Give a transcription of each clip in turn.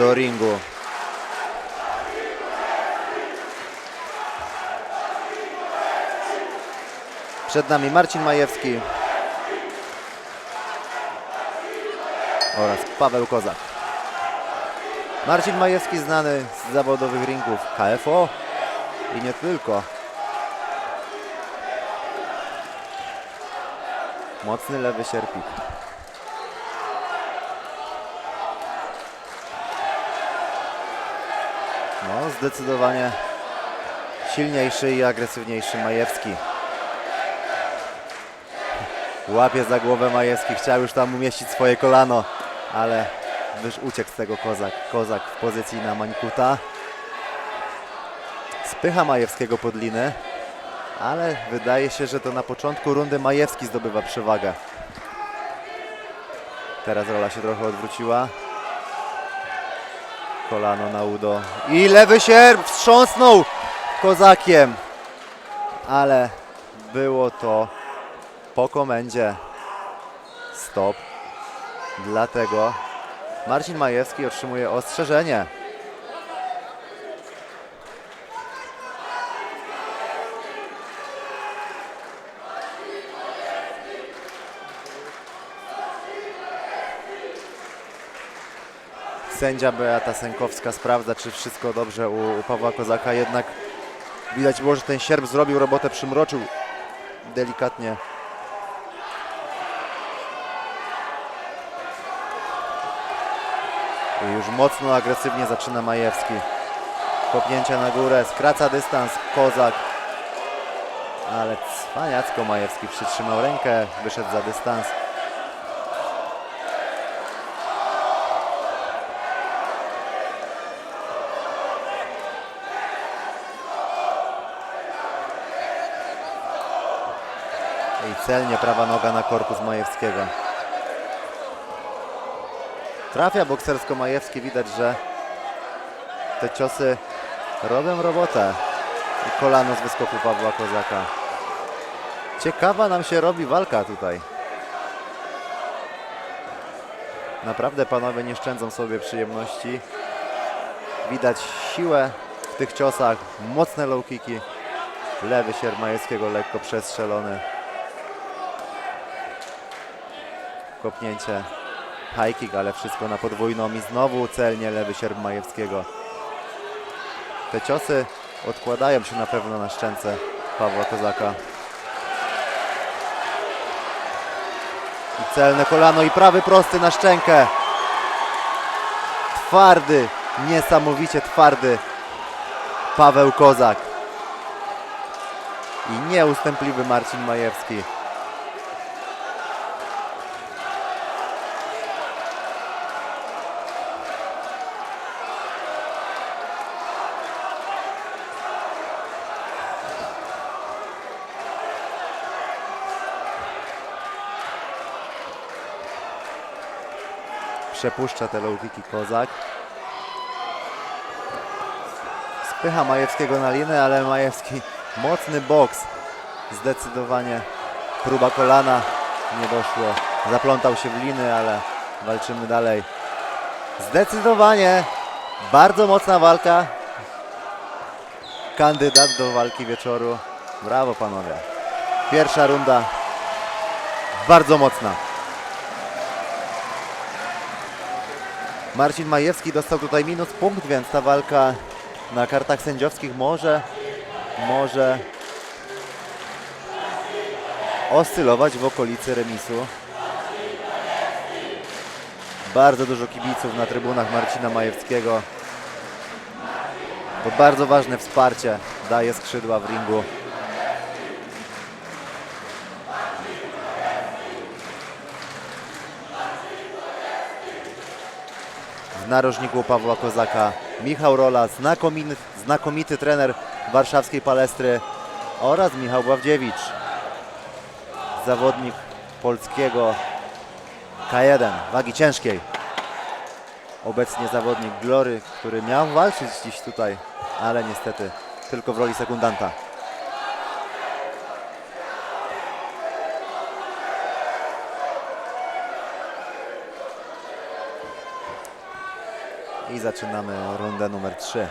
do ringu. Przed nami Marcin Majewski oraz Paweł Kozak. Marcin Majewski znany z zawodowych ringów KFO i nie tylko. Mocny lewy sierpik. No, zdecydowanie silniejszy i agresywniejszy Majewski. Łapie za głowę Majewski, chciał już tam umieścić swoje kolano, ale wyż uciekł z tego Kozak. Kozak w pozycji na Mańkuta. Spycha Majewskiego pod linę, ale wydaje się, że to na początku rundy Majewski zdobywa przewagę. Teraz rola się trochę odwróciła. Kolano na udo. I lewy sierp wstrząsnął kozakiem. Ale było to po komendzie stop. Dlatego Marcin Majewski otrzymuje ostrzeżenie. Sędzia Beata Sękowska sprawdza, czy wszystko dobrze u, u Pawła Kozaka. Jednak widać było, że ten sierp zrobił robotę, przymroczył delikatnie. I już mocno agresywnie zaczyna Majewski. Kopnięcia na górę, skraca dystans, Kozak. Ale cwaniacko Majewski przytrzymał rękę, wyszedł za dystans. Celnie prawa noga na korpus Majewskiego. Trafia boksersko Majewski, widać, że te ciosy robią robotę. I kolano z wyskoku Pawła Kozaka. Ciekawa nam się robi walka tutaj. Naprawdę panowie nie szczędzą sobie przyjemności. Widać siłę w tych ciosach, mocne low kicki. Lewy sierp Majewskiego lekko przestrzelony. Kopnięcie high kick, ale wszystko na podwójną i znowu celnie lewy sierp Majewskiego. Te ciosy odkładają się na pewno na szczęce Pawła Kozaka. I celne kolano i prawy prosty na szczękę. Twardy, niesamowicie twardy Paweł Kozak. I nieustępliwy Marcin Majewski. Przepuszcza te low kicki Kozak. Spycha Majewskiego na linę, ale Majewski mocny boks. Zdecydowanie próba kolana nie doszło. Zaplątał się w liny, ale walczymy dalej. Zdecydowanie bardzo mocna walka. Kandydat do walki wieczoru. Brawo panowie. Pierwsza runda bardzo mocna. Marcin Majewski dostał tutaj minus punkt, więc ta walka na kartach sędziowskich może, może oscylować w okolicy remisu. Bardzo dużo kibiców na trybunach Marcina Majewskiego. To bardzo ważne wsparcie daje skrzydła w ringu. Narożniku Pawła Kozaka Michał Rola, znakomity, znakomity trener warszawskiej palestry oraz Michał Bławdziewicz, zawodnik polskiego K1 wagi ciężkiej. Obecnie zawodnik Glory, który miał walczyć dziś tutaj, ale niestety tylko w roli sekundanta. I zaczynamy rundę numer 3.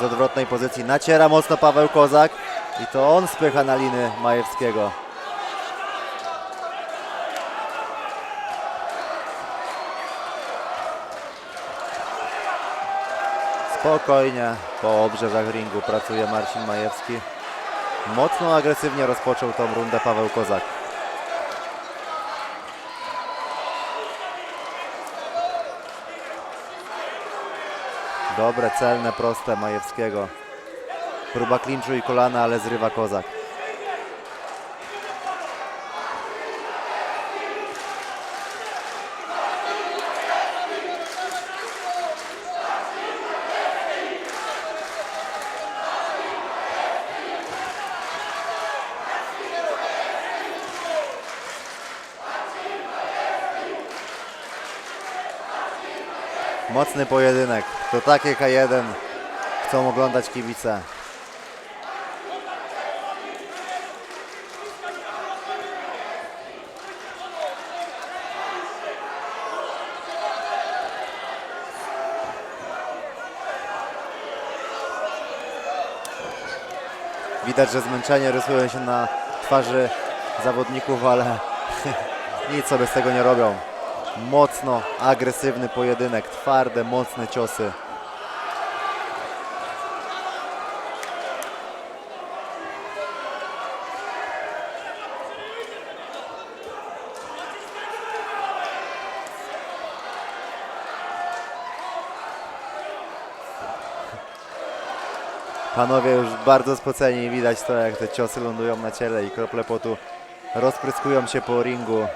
Z odwrotnej pozycji naciera mocno Paweł Kozak i to on spycha na liny Majewskiego. Spokojnie po obrzeżach ringu pracuje Marcin Majewski. Mocno agresywnie rozpoczął tą rundę Paweł Kozak. Dobre, celne, proste Majewskiego. Próba klinczu i kolana, ale zrywa Kozak. Mocny pojedynek. To takie K1 chcą oglądać kibice. Widać, że zmęczenie rysuje się na twarzy zawodników, ale nic sobie z tego nie robią. Mocno agresywny pojedynek, twarde, mocne ciosy. Panowie już bardzo spoceni, widać to jak te ciosy lądują na ciele i krople potu rozpryskują się po ringu.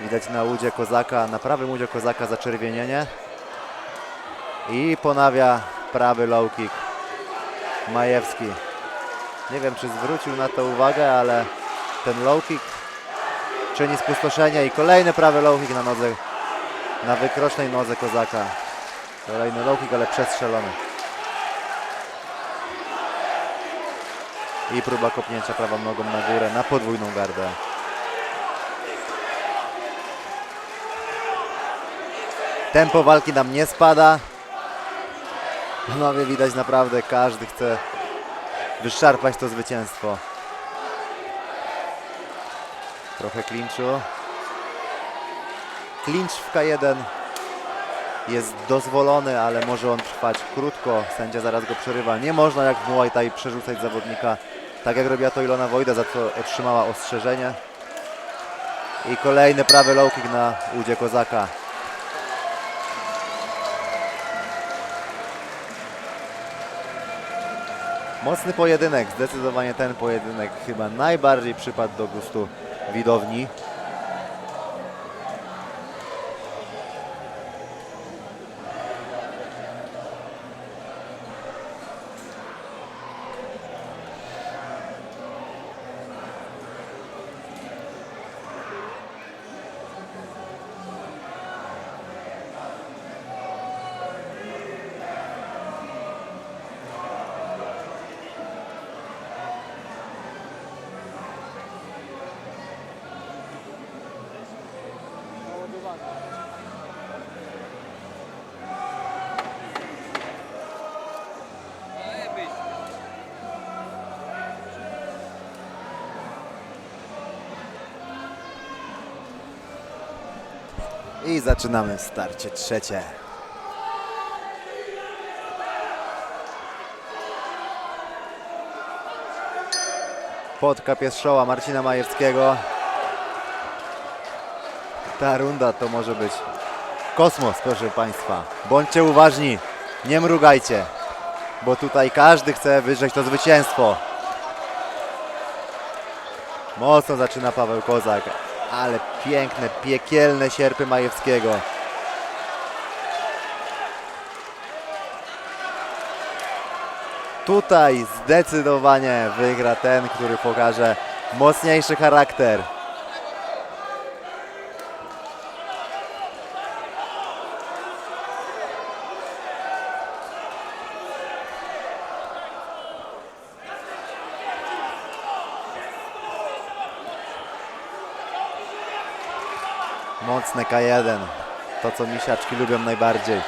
Widać na udzie Kozaka, na prawym udzie Kozaka zaczerwienienie. I ponawia prawy low kick Majewski. Nie wiem czy zwrócił na to uwagę, ale ten low kick czyni spustoszenie i kolejny prawy low kick na nodze, na wykrocznej nodze Kozaka. Kolejny low kick, ale przestrzelony. I próba kopnięcia prawą nogą na górę, na podwójną gardę. Tempo walki nam nie spada. Panowie widać naprawdę każdy chce wyszarpać to zwycięstwo. Trochę klinczu. Klincz w K1 jest dozwolony, ale może on trwać krótko. Sędzia zaraz go przerywa. Nie można jak w Muay Thai przerzucać zawodnika, tak jak robiła to Ilona Wojda, za co otrzymała ostrzeżenie. I kolejny prawy low kick na udzie Kozaka. Mocny pojedynek, zdecydowanie ten pojedynek chyba najbardziej przypadł do gustu widowni. I zaczynamy starcie trzecie. Podka pieszoła Marcina Majewskiego. Ta runda to może być kosmos, proszę Państwa. Bądźcie uważni, nie mrugajcie, bo tutaj każdy chce wyżeć to zwycięstwo. Mocno zaczyna Paweł Kozak, ale piękne, piekielne sierpy Majewskiego. Tutaj zdecydowanie wygra ten, który pokaże mocniejszy charakter. Mocne K1. To, co misiaczki lubią najbardziej.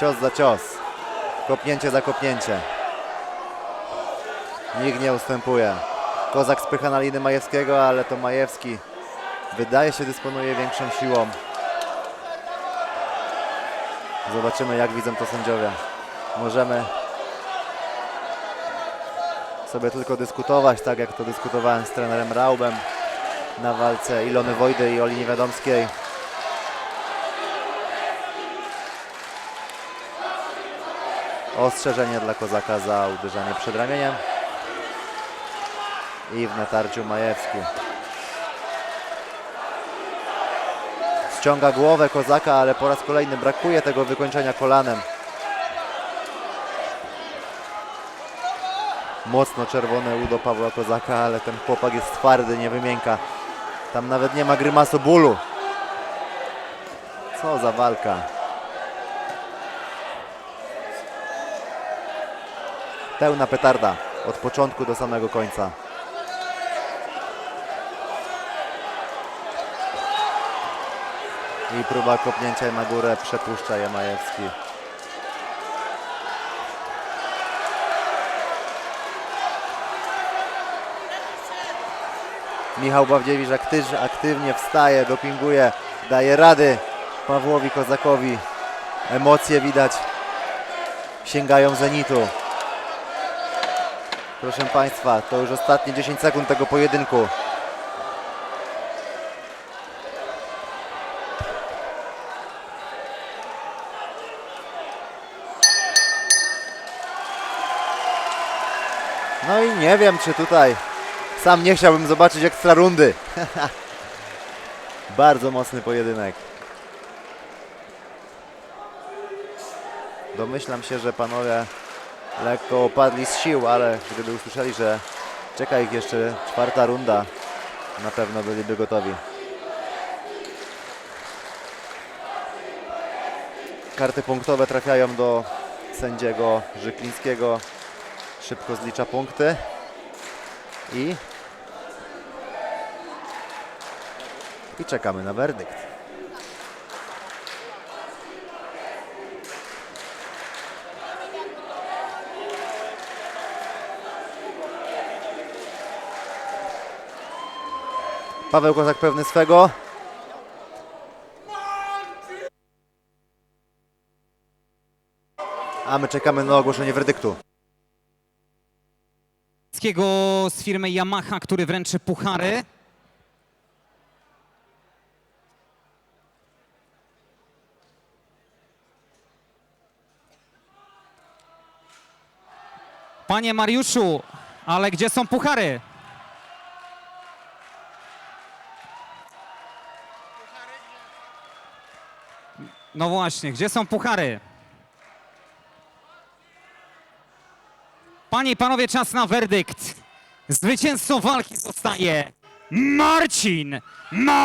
Cios za cios. Kopnięcie za kopnięcie. Nikt nie ustępuje. Kozak spycha na liny Majewskiego, ale to Majewski wydaje się dysponuje większą siłą. Zobaczymy jak widzą to sędziowie. Możemy sobie tylko dyskutować, tak jak to dyskutowałem z trenerem Raubem na walce Ilony Wojdy i Oli Niewiadomskiej. Ostrzeżenie dla Kozaka za uderzanie przed ramieniem. I w natarciu Majewski. Ściąga głowę Kozaka, ale po raz kolejny brakuje tego wykończenia kolanem. Mocno czerwone udo Pawła Kozaka, ale ten chłopak jest twardy, nie wymięka. Tam nawet nie ma grymasu bólu. Co za walka. Pełna petarda od początku do samego końca. I próba kopnięcia na górę przepuszcza Jamajewski. Michał Bawdziewicz aktyż, aktywnie wstaje, dopinguje, daje rady Pawłowi Kozakowi. Emocje widać sięgają zenitu. Proszę Państwa, to już ostatnie 10 sekund tego pojedynku. No i nie wiem, czy tutaj sam nie chciałbym zobaczyć ekstra rundy. Bardzo mocny pojedynek. Domyślam się, że panowie lekko opadli z sił, ale gdyby usłyszeli, że czeka ich jeszcze czwarta runda, na pewno byliby gotowi. Karty punktowe trafiają do sędziego Żyklińskiego. Szybko zlicza punkty. I... I czekamy na werdykt. Paweł Kozak pewny swego. A my czekamy na ogłoszenie werdyktu. Polskiego z firmy Yamaha, który wręczy puchary. Panie Mariuszu, ale gdzie są puchary? No właśnie, gdzie są puchary? Panie i panowie, czas na werdykt. Zwycięzcą walki zostaje Marcin Majewski.